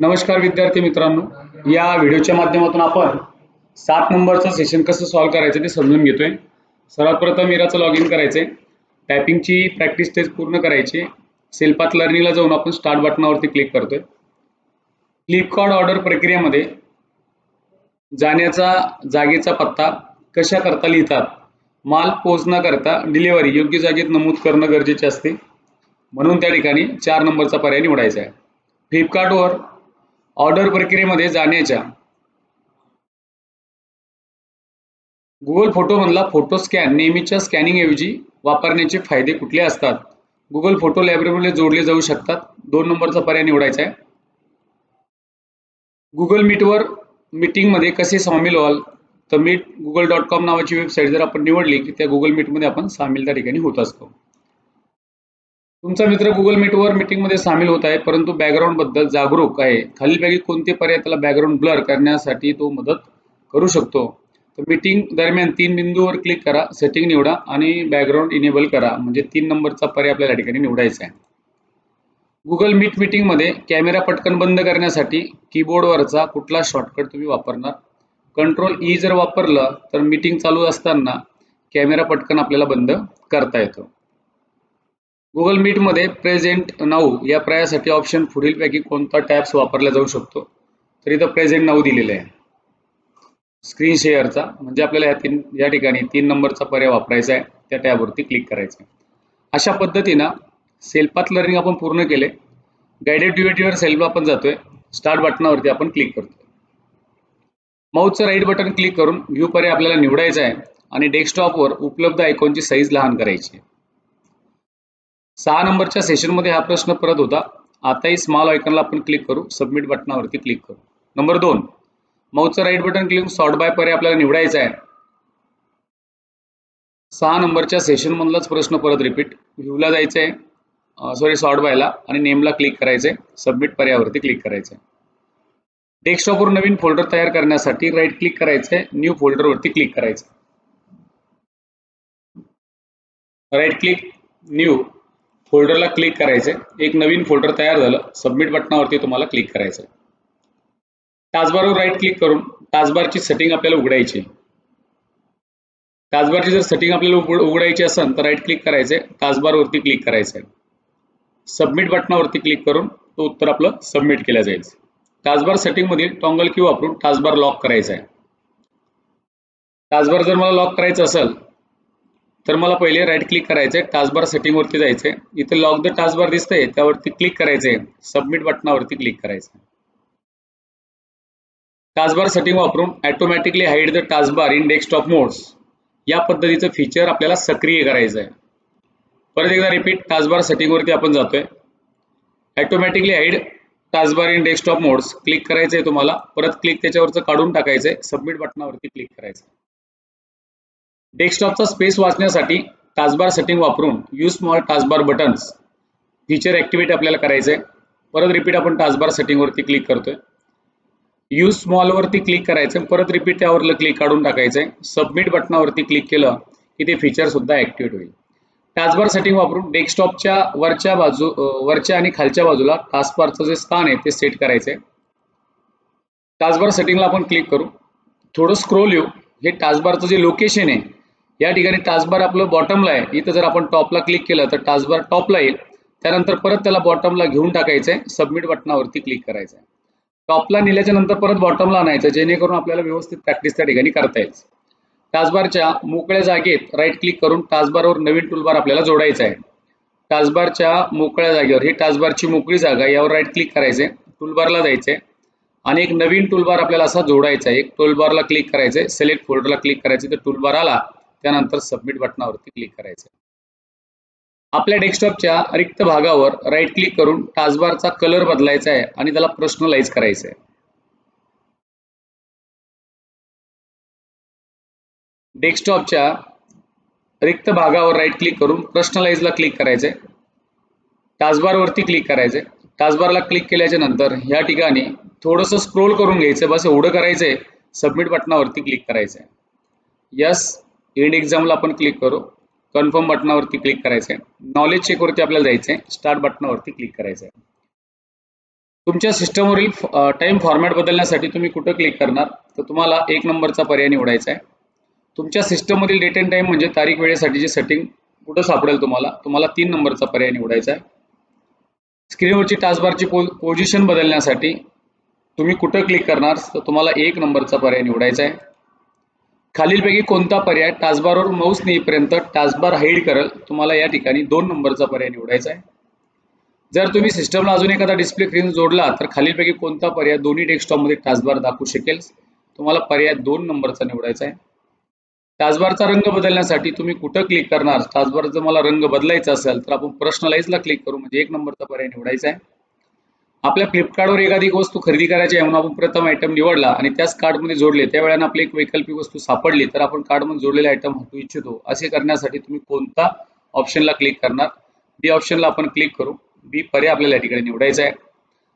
नमस्कार विद्यार्थी मित्रांनो. या व्हिडिओच्या माध्यमातून आपण सात नंबरचं सेशन कसं सॉल्व्ह करायचं ते समजून घेतोय. सर्वात प्रथम इराचं लॉग इन करायचंय. टायपिंगची प्रॅक्टिस टेस्ट पूर्ण करायची. सेल्फात लर्निंगला जाऊन आपण स्टार्ट बटनावरती क्लिक करतोय. फ्लिपकार्ट ऑर्डर प्रक्रियेमध्ये जाण्याचा जागेचा पत्ता कशा करता लिहितात? माल पोहोचण्याकरता डिलिव्हरी योग्य जागेत नमूद करणं गरजेचे असते. म्हणून त्या ठिकाणी चार नंबरचा पर्याय निवडायचा आहे. फ्लिपकार्टवर ऑर्डर प्रक्रियेमध्ये जाण्याच्या. गुगल फोटोमधला फोटो स्कॅन नेहमीच्या स्कॅनिंगऐवजी वापरण्याचे फायदे कुठले असतात? गुगल फोटो लायब्ररीमध्ये जोडले जाऊ शकतात. दोन नंबरचा पर्याय निवडायचा आहे. गुगल मीटवर मीटिंगमध्ये कसे सामील व्हाल? तर मीट गुगल डॉट कॉम नावाची वेबसाईट जर आपण निवडली की त्या गुगल मीटमध्ये आपण सामील त्या ठिकाणी होत असतो. तुमचा मित्र गुगल मीटवर मीटिंगमध्ये सामील होत आहे परंतु बॅकग्राऊंडबद्दल जागरूक आहे. खालीलपैकी कोणते पर्याय त्याला बॅकग्राऊंड ब्लर करण्यासाठी तो मदत करू शकतो? तर मीटिंग दरम्यान तीन बिंदूवर क्लिक करा सेटिंग निवडा आणि बॅकग्राऊंड इनेबल करा. म्हणजे तीन नंबरचा पर्याय आपल्याला या ठिकाणी निवडायचा आहे. गुगल मीट मीटिंगमध्ये कॅमेरा पटकन बंद करण्यासाठी कीबोर्डवरचा कुठला शॉर्टकट तुम्ही वापरणार? कंट्रोल ई e जर वापरलं तर मीटिंग चालू असताना कॅमेरा पटकन आपल्याला बंद करता येतो. गुगल मीटमध्ये प्रेझेंट नाऊ या पर्यायासाठी ऑप्शन पुढीलपैकी कोणता टॅब्स वापरला जाऊ शकतो? तर इथं प्रेझेंट नाऊ दिलेलं आहे. स्क्रीन शेअरचा म्हणजे आपल्याला या तीन या ठिकाणी तीन नंबरचा पर्याय वापरायचा आहे. त्या टॅबवरती क्लिक करायचं आहे. अशा पद्धतीनं सेल्फात लर्निंग आपण पूर्ण केले. गायडेड ड्युएटीवर सेल्फ आपण जातोय. स्टार्ट बटनावरती आपण क्लिक करतोय. माऊथचं राईट बटन क्लिक करून व्ह्यू पर्याय आपल्याला निवडायचा आहे. आणि डेस्कटॉपवर उपलब्ध आयकॉनची साईज लहान करायची आहे. सहा नंबरच्या सेशनमध्ये हा प्रश्न परत होता. आताही स्मॉल आयकनला आपण क्लिक करू. सबमिट बटनावरती क्लिक करू. नंबर दोन. माऊसचं right button click sort by पर्याय आपल्याला निवडायचा आहे. सहा नंबरच्या सेशनमधलाच प्रश्न परत रिपीट व्ह्यूला जायचं आहे सॉरी सॉर्ट बायला आणि नेमला क्लिक करायचंय. सबमिट पर्यायावरती क्लिक करायचं आहे डेस्कटॉपवर नवीन फोल्डर तयार करण्यासाठी राईट क्लिक करायचंय. न्यू फोल्डरवरती क्लिक करायचं राईट क्लिक न्यू फोल्डरला क्लिक करायचंय. एक नवीन फोल्डर तयार झालं. सबमिट बटनावरती तुम्हाला क्लिक करायचं आहे टास्कबारवर राईट क्लिक करून टास्कबारची सेटिंग आपल्याला उघडायची. टास्कबारची जर सेटिंग आपल्याला उघड उघडायची असेल तर राईट क्लिक करायचे टास्कबारवरती क्लिक करायचं आहे सबमिट बटनावरती क्लिक करून तो उत्तर आपलं सबमिट केलं जाईल. टास्कबार सेटिंगमधील टॉंगल की वापरून टास्कबार लॉक करायचा आहे टास्कबार जर मला लॉक करायचं असेल तर मला पहिले राईट क्लिक करायचंय टास्कबार सेटिंगवरती जायचंय. इथे लॉक द टास्कबार दिसतंय त्यावरती क्लिक करायचंय. सबमिट बटनावरती क्लिक करायचं टास्कबार सेटिंग वापरून automatically hide the taskbar in desktop modes या पद्धतीचं फीचर आपल्याला सक्रिय करायचं आहे परत एकदा रिपीट टास्कबार सेटिंगवरती आपण जातोय. Automatically hide taskbar in desktop modes click करायचंय तुम्हाला. परत क्लिक त्याच्यावरचं काढून टाकायचंय. सबमिट बटनावरती क्लिक करायचं डेस्कटॉपचा स्पेस वाचण्यासाठी टास्कबार सेटिंग वापरून use small taskbar buttons feature activate आपल्याला करायचंय. परत रिपीट आपण टास्कबार सेटिंगवरती क्लिक करतोय. यूज स्मॉलवरती क्लिक करायचं परत रिपीट त्यावर क्लिक काढून टाकायचंय. सबमिट बटनावरती क्लिक केलं की ते फीचर सुद्धा ऍक्टिव्हेट होईल. टास्कबार सेटिंग वापरून डेस्कटॉपच्या वरच्या बाजू वरच्या आणि खालच्या बाजूला टास्कबारचं जे स्थान आहे ते सेट करायचंय. टास्कबार सेटिंगला आपण क्लिक करू. थोडं स्क्रोल येऊ. हे टास्कबारचं जे लोकेशन आहे या ठिकाणी टास्कबार आपलं बॉटमला आहे. इथं जर आपण टॉपला क्लिक केलं तर टास्कबार टॉपला येईल. त्यानंतर परत त्याला बॉटमला घेऊन टाकायचंय. सबमिट बटनावरती क्लिक करायचं आहे टॉपला नेल्याच्या नंतर परत बॉटमला आणायचं जेणेकरून आपल्याला व्यवस्थित प्रॅक्टिस त्या ठिकाणी करता येईल. टास्कबारच्या मोकळ्या जागेत राईट क्लिक करून टास्कबारवर नवीन टूलबार आपल्याला जोडायचा आहे. टास्कबारच्या मोकळ्या जागेवर ही टास्कबारची मोकळी जागा यावर राईट क्लिक करायचे टूलबारला जायचे आणि एक नवीन टूलबार आपल्याला असा जोडायचा आहे. एक टूलबारला क्लिक करायचंय. सिलेक्ट फोल्डरला क्लिक करायचं तर टूलबार आला. त्यानंतर सबमिट बटनावरती क्लिक करायचं. आपल्या डेस्कटॉपच्या रिक्त भागावर राईट क्लिक करून टास्कबारचा कलर बदलायचा आहे आणि त्याला पर्सनलाइज करायचं आहे डेस्कटॉपच्या रिक्त भागावर राईट क्लिक करून पर्सनलाइजला क्लिक करायचंय. टास्कबारवरती क्लिक करायचंय. टास्कबारला क्लिक केल्याच्यानंतर ह्या ठिकाणी थोडंसं स्क्रोल करून घ्यायचं. बस एवढं करायचंय. सबमिट बटनावरती क्लिक करायचंय. यस एंड एक्झामला आपण क्लिक करू. कन्फर्म बटनावरती क्लिक करायचं आहे नॉलेज चेकवरती आपल्याला जायचं आहे स्टार्ट बटनावरती क्लिक करायचं आहे तुमच्या सिस्टमवरील टाइम फॉर्मॅट बदलण्यासाठी तुम्ही कुठं क्लिक करणार? तर तुम्हाला एक नंबरचा पर्याय निवडायचा आहे तुमच्या सिस्टममधील डेट अँड टाईम म्हणजे तारीख वेळेसाठीची सेटिंग कुठं सापडेल तुम्हाला तुम्हाला तीन नंबरचा पर्याय निवडायचा आहे स्क्रीनवरची टास्कबारची पो पोझिशन बदलण्यासाठी तुम्ही कुठं क्लिक करणार? तर तुम्हाला एक नंबरचा पर्याय निवडायचा आहे खालीलपैकी कोणता पर्याय टास्कबारवर माऊस नेईपर्यंत टास्बार हाईड करेल? तुम्हाला या ठिकाणी दोन नंबरचा पर्याय निवडायचा आहे. जर तुम्ही सिस्टमला अजून एखादा डिस्प्ले स्क्रीन जोडला तर खालीलपैकी कोणता पर्याय दोन्ही डेस्कटॉपमध्ये टास्बार दाखवू शकेल? तुम्हाला पर्याय दोन नंबरचा निवडायचा आहे. टास्बारचा रंग बदलण्यासाठी तुम्ही कुठं क्लिक करणार? टास्बार जर मला रंग बदलायचा असेल तर आपण पर्सनलाइजला क्लिक करू. म्हणजे एक नंबरचा पर्याय निवडायचा आहे. आपल्या फ्लिपकार्टवर एखादी वस्तू खरेदी करायची आहे म्हणून आपण प्रथम आयटम निवडला आणि त्याच कार्डमध्ये जोडले. त्यावेळेला आपली एक वैकल्पिक वस्तू सापडली तर आपण कार्डमध्ये जोडलेले आयटम हटवू इच्छितो. असे करण्यासाठी तुम्ही कोणता ऑप्शनला क्लिक करणार? बी ऑप्शनला आपण क्लिक करू. बी पर्याय आपल्याला या ठिकाणी निवडायचा आहे.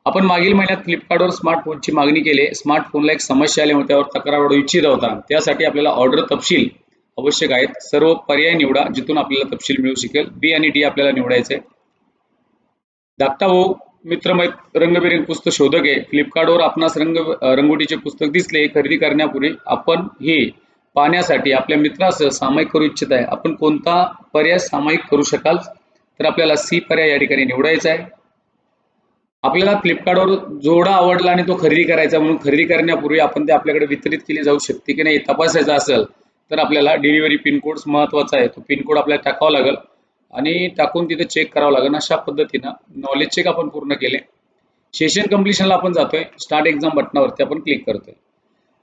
आपण मागील महिन्यात फ्लिपकार्टवर स्मार्टफोनची मागणी केली. स्मार्टफोनला एक समस्या आल्यामुळे त्यावर तक्रार वाढवू इच्छित होता. त्यासाठी आपल्याला ऑर्डर तपशील आवश्यक आहेत. सर्व पर्याय निवडा जिथून आपल्याला तपशील मिळू शकेल. बी आणि डी आपल्याला निवडायचे. धाकटा भाऊ मित्रमैत रंगबिरंग पुस्तक शोधक आहे. फ्लिपकार्टवर आपणास रंग रंगोटीचे पुस्तक दिसले खरेदी करण्यापूर्वी आपण हे पाहण्यासाठी आपल्या मित्रासह सामायिक करू इच्छित आहे. आपण कोणता पर्याय सामायिक करू शकाल? तर आपल्याला सी पर्याय या ठिकाणी निवडायचा आहे. आपल्याला फ्लिपकार्टवर जोडा आवडला आणि तो खरेदी करायचा म्हणून खरेदी करण्यापूर्वी आपण ते आपल्याकडे वितरित केले जाऊ शकते की नाही तपासायचं असेल तर आपल्याला डिलिव्हरी पिनकोड महत्त्वाचा आहे. तो पिनकोड आपल्याला टाकावा लागेल. आणि टाकून तिथे चेक करावं लागेल. अशा पद्धतीनं नॉलेज चेक आपण पूर्ण केले. सेशन कम्प्लिशनला आपण जातोय. स्टार्ट एक्झाम बटनावरती आपण क्लिक करतोय.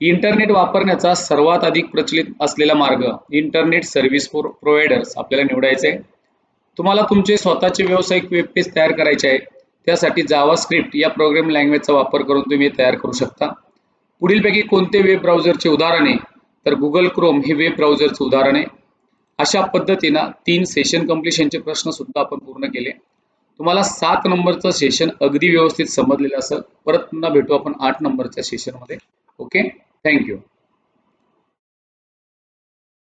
इंटरनेट वापरण्याचा सर्वात अधिक प्रचलित असलेला मार्ग इंटरनेट सर्व्हिस प्रोव्हायडर्स आपल्याला निवडायचे आहे तुम्हाला तुमचे स्वतःचे व्यावसायिक वेब पेज तयार करायचे आहे. त्यासाठी जावा स्क्रिप्ट या प्रोग्राम लँग्वेजचा वापर करून तुम्ही तयार करू शकता. पुढीलपैकी कोणते वेब ब्राउझरचे उदाहरण आहे? तर गुगल क्रोम हे वेब ब्राउझरचं उदाहरण आहे. अशा पद्धतीनं तीन सेशन कम्प्लिशनचे प्रश्न सुद्धा आपण पूर्ण केले. तुम्हाला सात नंबरचं सेशन अगदी व्यवस्थित समजलेलं असेल. परत पुन्हा भेटू आपण आठ नंबरच्या सेशनमध्ये ओके थँक्यू